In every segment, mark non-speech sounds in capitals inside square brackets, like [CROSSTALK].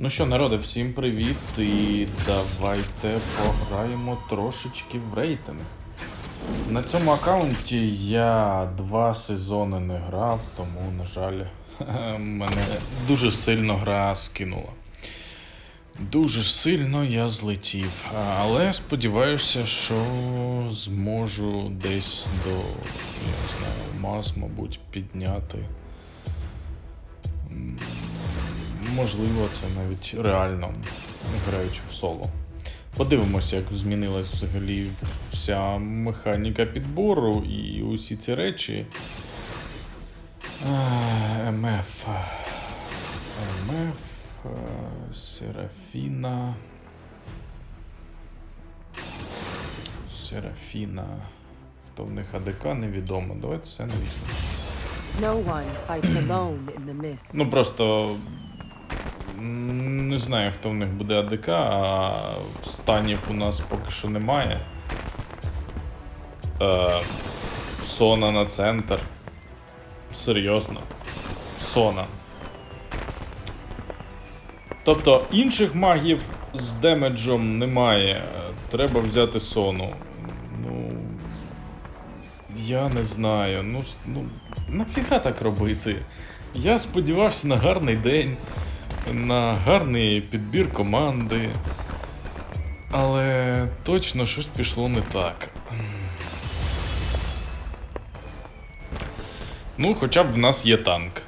Ну що, народи, всім привіт! І давайте пограємо трошечки в рейтинг. На цьому аккаунті я два сезони не грав, тому, на жаль, [LAUGHS] мене дуже сильно гра скинула. Дуже сильно я злетів. Але сподіваюся, що зможу десь до, я не знаю, мас, мабуть, підняти. Можливо, це навіть реально граючи в соло. Подивимося, як змінилась взагалі вся механіка підбору і усі ці речі. МФ. МФ. е, Серафіна. Серафіна. Хто в них АДК, невідомо. Давайте не візьмемо. No. Ну просто не знаю, хто в них буде АДК, а станів у нас поки що немає. Е, Сона на центр. Серйозно. Сона. Тобто інших магів з демеджом немає. Треба взяти сону. Ну. Я не знаю. Ну, ну нафіга так робити? Я сподівався на гарний день, на гарний підбір команди. Але точно щось пішло не так. Ну, хоча б в нас є танк.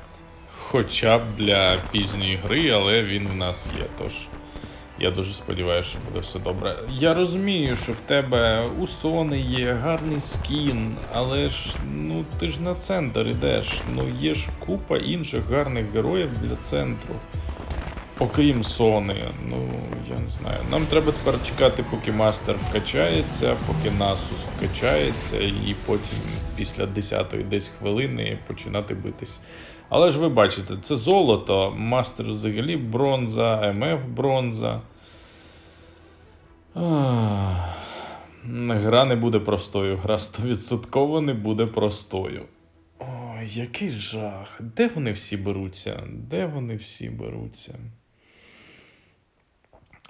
Хоча б для пізньої гри, але він в нас є. Тож я дуже сподіваюся, що буде все добре. Я розумію, що в тебе у Сони є гарний скін, але ж ну ти ж на центр ідеш. Ну є ж купа інших гарних героїв для центру. Окрім Сони, ну я не знаю. Нам треба тепер чекати, поки мастер вкачається, поки Насус вкачається, і потім після 10-ї десь хвилини починати битись. Але ж ви бачите, це золото, мастер взагалі бронза, МФ бронза. Ах, Гра не буде простою, гра 100% не буде простою. Ой, який жах. Де вони всі беруться? Де вони всі беруться?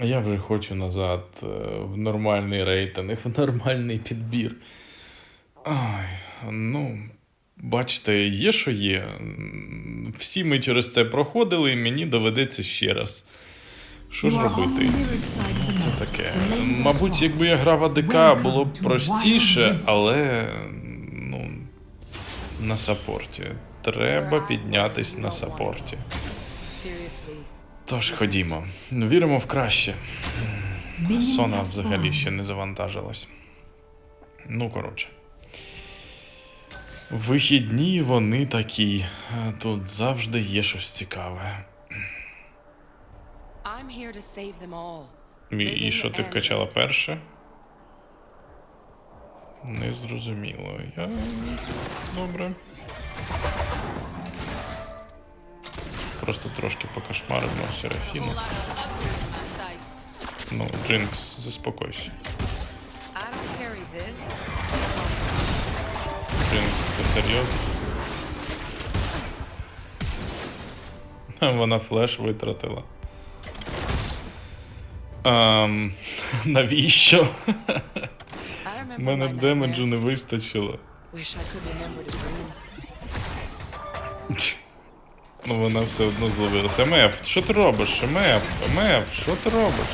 Я вже хочу назад е, в нормальний рейтинг, [LAUGHS] в нормальний підбір. Ой, ну, бачите, є, що є. Всі ми через це проходили, і мені доведеться ще раз. Що ж робити? Це таке. Мабуть, якби я грав АДК, було б простіше, але ну, на саппорті. Треба піднятись на саппорті. Тож ходімо. Віримо в краще. Сона взагалі ще не завантажилась. Ну, коротше. Вихідні вони такі. Тут завжди є щось цікаве. I'm here to save them all. І, і що ти вкачала перше? Не зрозуміло. Я. Добре. Просто трошки покошмаримо Серафіну. Ну, Джинкс, заспокойся. Джинкс, ти серйозно? [LAUGHS] Вона флеш витратила. Ем, [LAUGHS] навіщо? [LAUGHS] Мене my демеджу не вистачило. Ну вона все одно зловилася. МФ, що ти робиш? МФ, МФ, що ти робиш?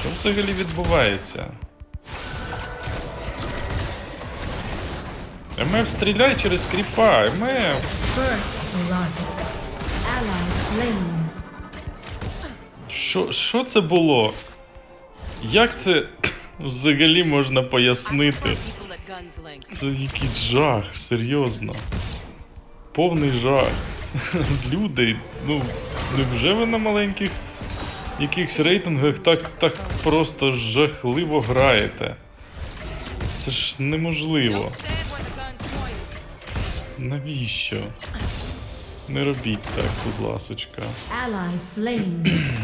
Що взагалі відбувається? МФ стріляй через кріпа, МФ! Що, що це було? Як це взагалі можна пояснити? Це який жах, серйозно. Повний жах. [LAUGHS] Люди, ну, невже ви на маленьких якихось рейтингах так, так просто жахливо граєте? Це ж неможливо. Навіщо? Не робіть так, будь ласочка.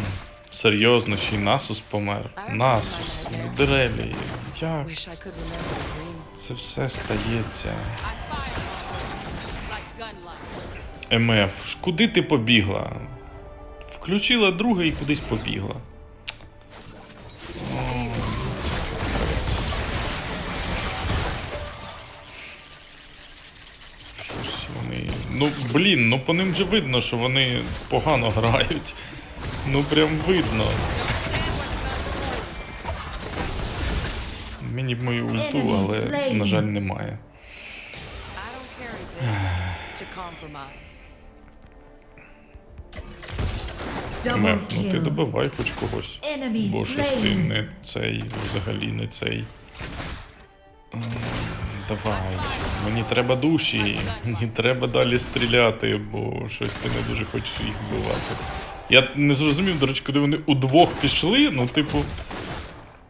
[CLEARS THROAT] Серйозно, ще й Насус помер. Насус, Дрелі, як це все стається? МФ, куди ти побігла? Включила друге і кудись побігла. Щось вони. Ну, блін, ну по ним же видно, що вони погано грають. Ну прям видно. Мені б мою ульту, але, на жаль, немає. Меф, ну ти добивай хоч когось. Бо щось ти не цей, взагалі не цей. Давай. Мені треба душі. [LAUGHS] Мені треба далі стріляти, бо щось ти не дуже хочеш їх вбивати. Я не зрозумів, до речі, куди вони удвох пішли. Ну, типу,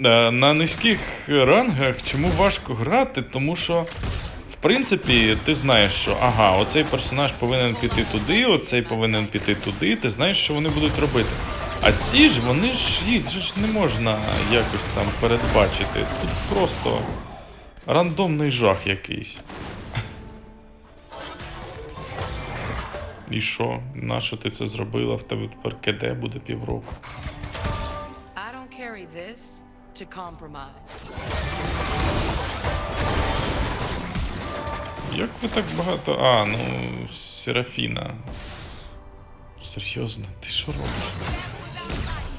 е, на низьких рангах чому важко грати? Тому що, принципі, ти знаєш, що ага, оцей персонаж повинен піти туди, оцей повинен піти туди. Ти знаєш, що вони будуть робити. А ці ж, вони ж їх ж не можна якось там передбачити. Тут просто рандомний жах якийсь. І що? Нащо ти це зробила? В тебе тепер КД буде півроку. I don't carry this to compromise. Як ви так багато. А, ну, Серафіна. Серйозно, ти що робиш?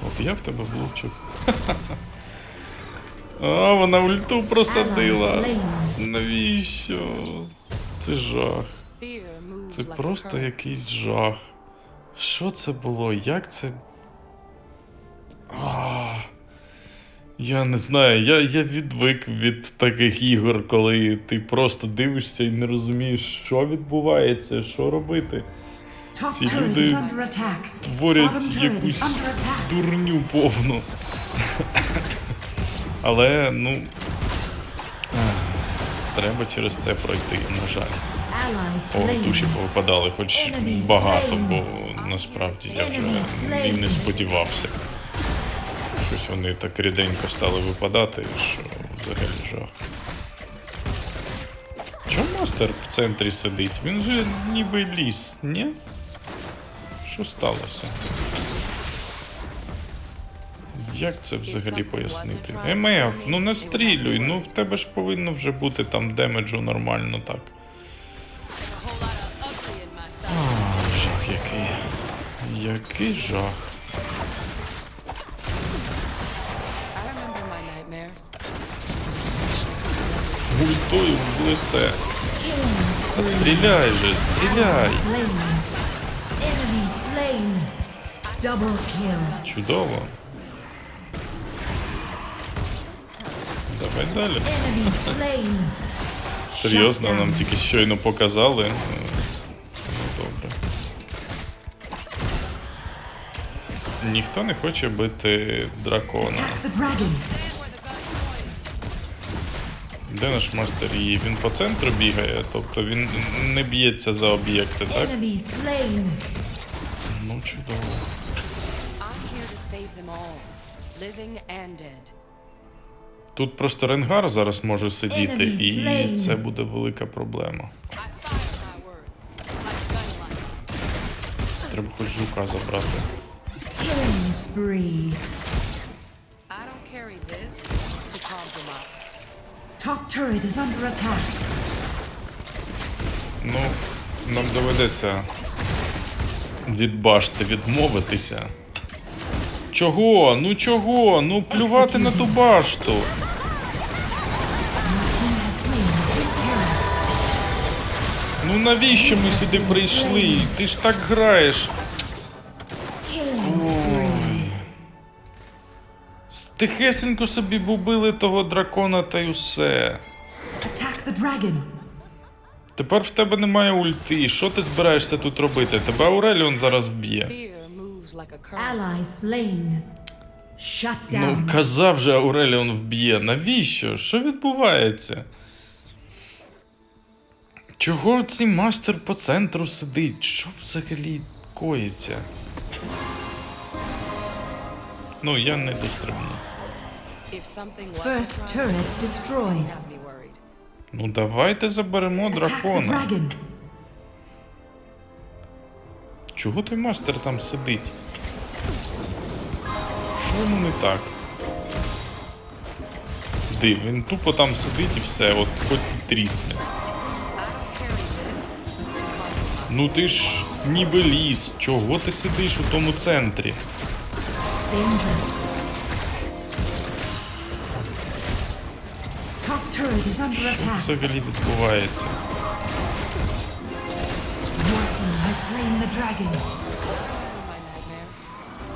От я в тебе влучив. [LAUGHS] А, вона ульту просадила. Навіщо? Це жах. Це просто якийсь жах. Що це було? Як це. А, я не знаю, я, я відвик від таких ігор, коли ти просто дивишся і не розумієш, що відбувається, що робити. Ці люди. Творять якусь дурню повну. Але, ну. Треба через це пройти, на жаль. О, душі повипадали, хоч багато, бо насправді я вже і не сподівався. Щось вони так ріденько стали випадати, що взагалі жах. Чому мастер в центрі сидить? Він же ніби ліс, ні? Що сталося? Як це взагалі пояснити? МФ, ну настрілюй, ну в тебе ж повинно вже бути там демеджу нормально так. Side. Жах який. Який жах. Ультою в лице. Та стріляй же, стріляй. Чудово. Давай далі. Серйозно, нам тільки щойно показали. Ну добре. Ніхто не хоче бити дракона. Де наш мастер її? Він по центру бігає, тобто він не б'ється за об'єкти, так? Ну чудово. Тут просто Ренгар зараз може сидіти, і це буде велика проблема. Треба хоч жука забрати. Ну, нам доведеться від башти відмовитися. Чого? Ну чого? Ну плювати на ту башту. Ну навіщо ми сюди прийшли? Ти ж так граєш. Тихесенько собі бубили того дракона та й усе. Attack the dragon. Тепер в тебе немає ульти. Що ти збираєшся тут робити? Тебе Ауреліон зараз. Ally slain. Shut Ну, казав же Ауреліон вб'є. Навіщо? Що відбувається? Чого цей мастер по центру сидить? Що взагалі коїться? Ну, я не дострибну. First turret destroyed. Ну, давайте заберемо дракона. Чого той мастер там сидить? По-моєму, не так. Див, він тупо там сидить і все, от хоч і трісне. Ну ти ж ніби ліс, чого ти сидиш у тому центрі? Danger.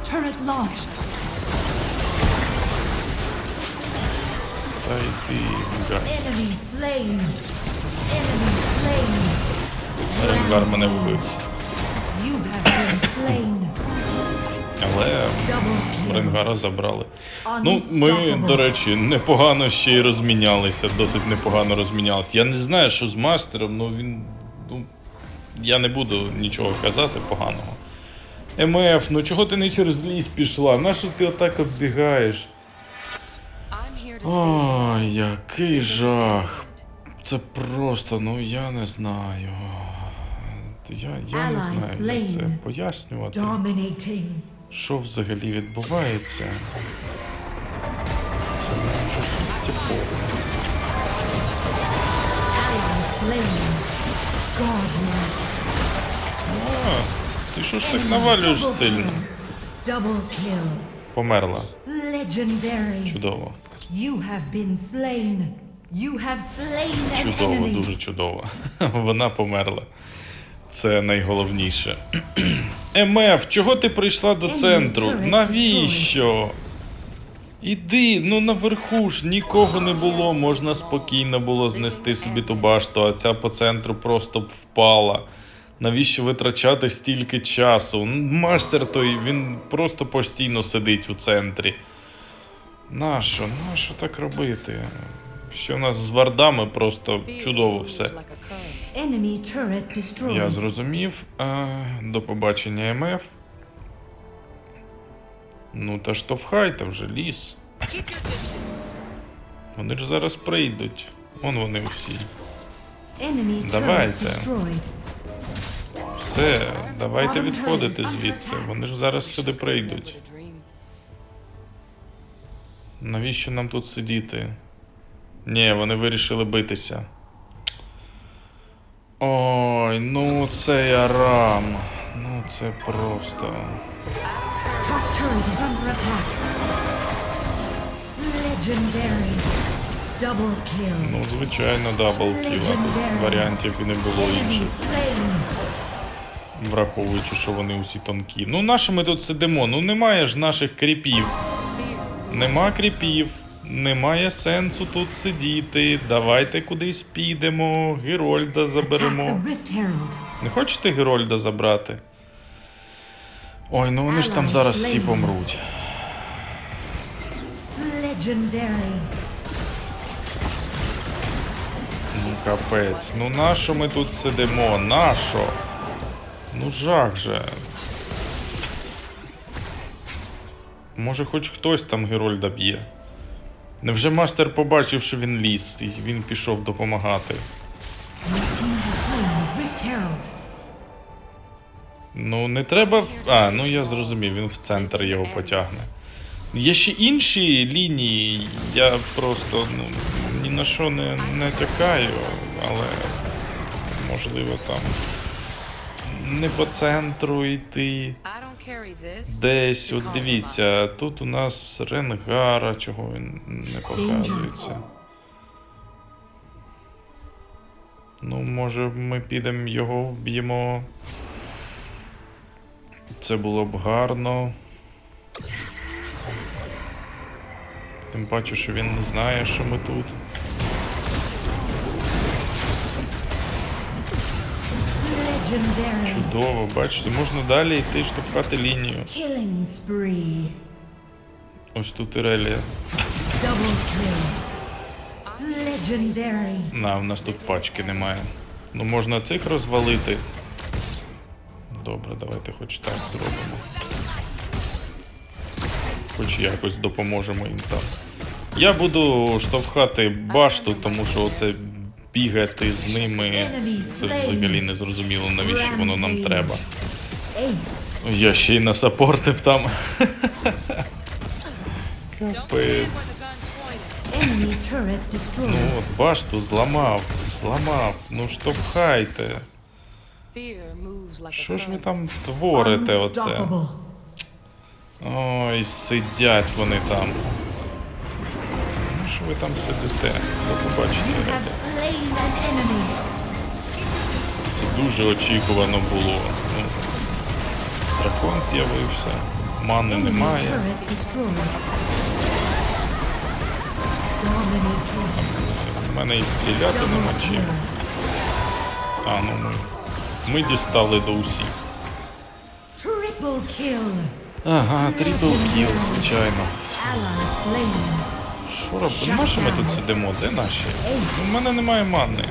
Turret lost. Та йди, гай. Enemy slain. Enemy slain. Ренгар мене вбив. You have been slain. Але Double kill. Ренгара забрали. Ну, ми, до речі, непогано ще й розмінялися, досить непогано розмінялися. Я не знаю, що з мастером, ну він. Ну, я не буду нічого казати поганого. МФ, ну чого ти не через ліс пішла? Нащо ти отак оббігаєш? Ой, який жах. Це просто, ну я не знаю. Я, я не знаю, як це пояснювати. Що взагалі відбувається? Це. Godlike. А, ти що ж так навалюєш сильно? Померла. Чудово. Чудово, дуже чудово. [LAUGHS] Вона померла. Це найголовніше. [CLEARS THROAT] МФ, чого ти прийшла до центру? Навіщо? Іди, ну наверху ж нікого не було, можна спокійно було знести собі ту башту, а ця по центру просто б впала. Навіщо витрачати стільки часу? Мастер той, він просто постійно сидить у центрі. Нащо? Нащо так робити? Що в нас з вардами просто чудово все. Enemy turret destroyed. Я зрозумів. А, до побачення МФ. Ну та штовхайте вже ліс. Вони ж зараз прийдуть. Вон вони всі. Enemy Давайте. Все, давайте відходити звідси. Вони ж зараз сюди прийдуть. Навіщо нам тут сидіти? Ні, вони вирішили битися. Ой, ну цей арам. Ну це просто. Ну, звичайно, дабл кіл. варіантів і не було інших. Враховуючи, що вони усі тонкі. Ну, нащо ми тут сидимо? Ну немає ж наших кріпів. Нема кріпів. Немає сенсу тут сидіти. Давайте кудись підемо. Герольда заберемо. Не хочете Герольда забрати? Ой, ну вони ж там зараз всі помруть. Ну, капець. Ну нащо ми тут сидимо? Нащо? Ну жах же. Може хоч хтось там Герольда б'є. Невже мастер побачив, що він ліс, і він пішов допомагати. Ну, не треба. А, ну я зрозумів, він в центр його потягне. Є ще інші лінії, я просто ну, ні на що не, не тякаю, але можливо там не по центру йти. Десь, от дивіться, тут у нас Ренгара, чого він не показується. Ну, може, ми підемо його вб'ємо. Це було б гарно. Тим паче, що він не знає, що ми тут. Чудово, бачите, можна далі йти штовхати лінію. Ось тут kill. Legendary. На, в нас тут пачки немає. Ну можна цих розвалити. Добре, давайте хоч так зробимо. Хоч якось допоможемо їм там. Я буду штовхати башту, тому що оце бігати з ними. Це взагалі не зрозуміло, навіщо воно нам треба. Я ще й на насапортив там. Капець. Ну от, башту зламав, зламав. Ну штовхайте. Що ж ви там творите оце? Ой, сидять вони там. Що ви там сидите? До побачення. Це дуже очікувано було. Ну, дракон з'явився, мани немає. У мене і стріляти нема чим. А, ну ми. Ми дістали до усіх. Ага, трипл кіл, звичайно. Що робимо? На що ми тут сидимо? Де наші? У мене немає мани.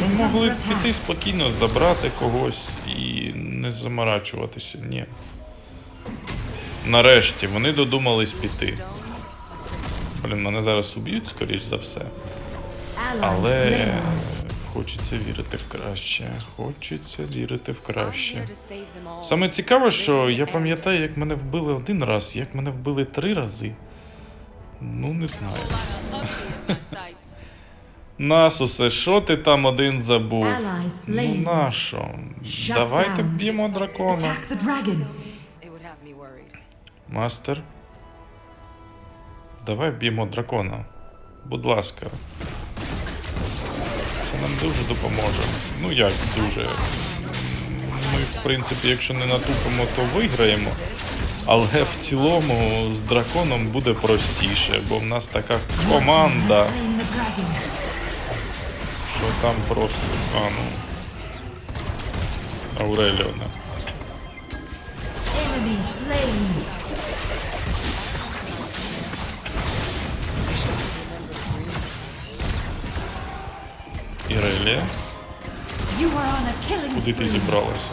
Ми могли б піти спокійно, забрати когось і не заморачуватися. Ні. Нарешті вони додумались піти. Блін, мене зараз уб'ють, скоріш за все. Але хочеться вірити в краще. Хочеться вірити в краще. Саме цікаве, що я пам'ятаю, як мене вбили один раз, як мене вбили три рази. Ну, не знаю. [LAUGHS] Насусе, що ти там один забув? Ну нащо? Давайте вб'ємо дракона. Мастер. Давай вб'ємо дракона. Будь ласка. Це нам дуже допоможе. Ну як дуже. Ми, в принципі, якщо не натупимо, то виграємо. Але в цілому з драконом буде простіше, бо в нас така команда, що там просто. А, ну. Ауреліона. Ірелія. Куди ти зібралася?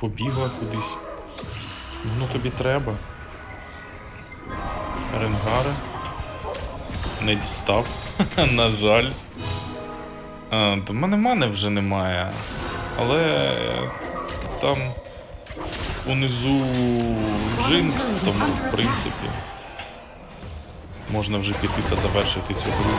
Побігла кудись. Ну тобі треба. Ренгари. Не дістав. [LAUGHS] На жаль. А, до мене мани вже немає. Але там унизу Джинкс, тому в принципі можна вже піти та завершити цю гру.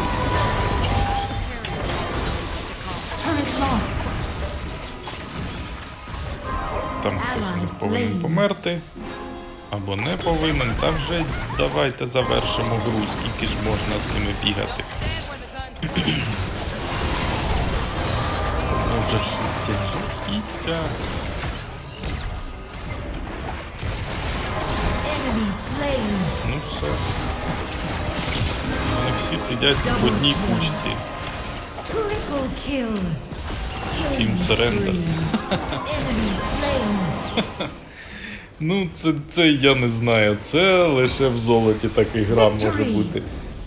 Там хтось не повинен померти. Або не повинен, та вже давайте завершимо гру, скільки ж можна з ними бігати. Ну, жахіття. Enemy slain. Ну все. Вони всі сидять в одній кучці. Team surrender. Ну, це, це я не знаю. Це лише в золоті така гра може бути.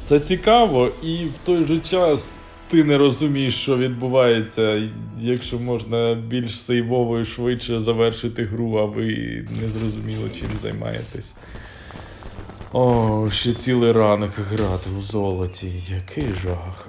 Це цікаво, і в той же час ти не розумієш, що відбувається, якщо можна більш сейвово і швидше завершити гру, а ви не зрозуміло, чим займаєтесь. О, ще цілий ранок грати у золоті. Який жах.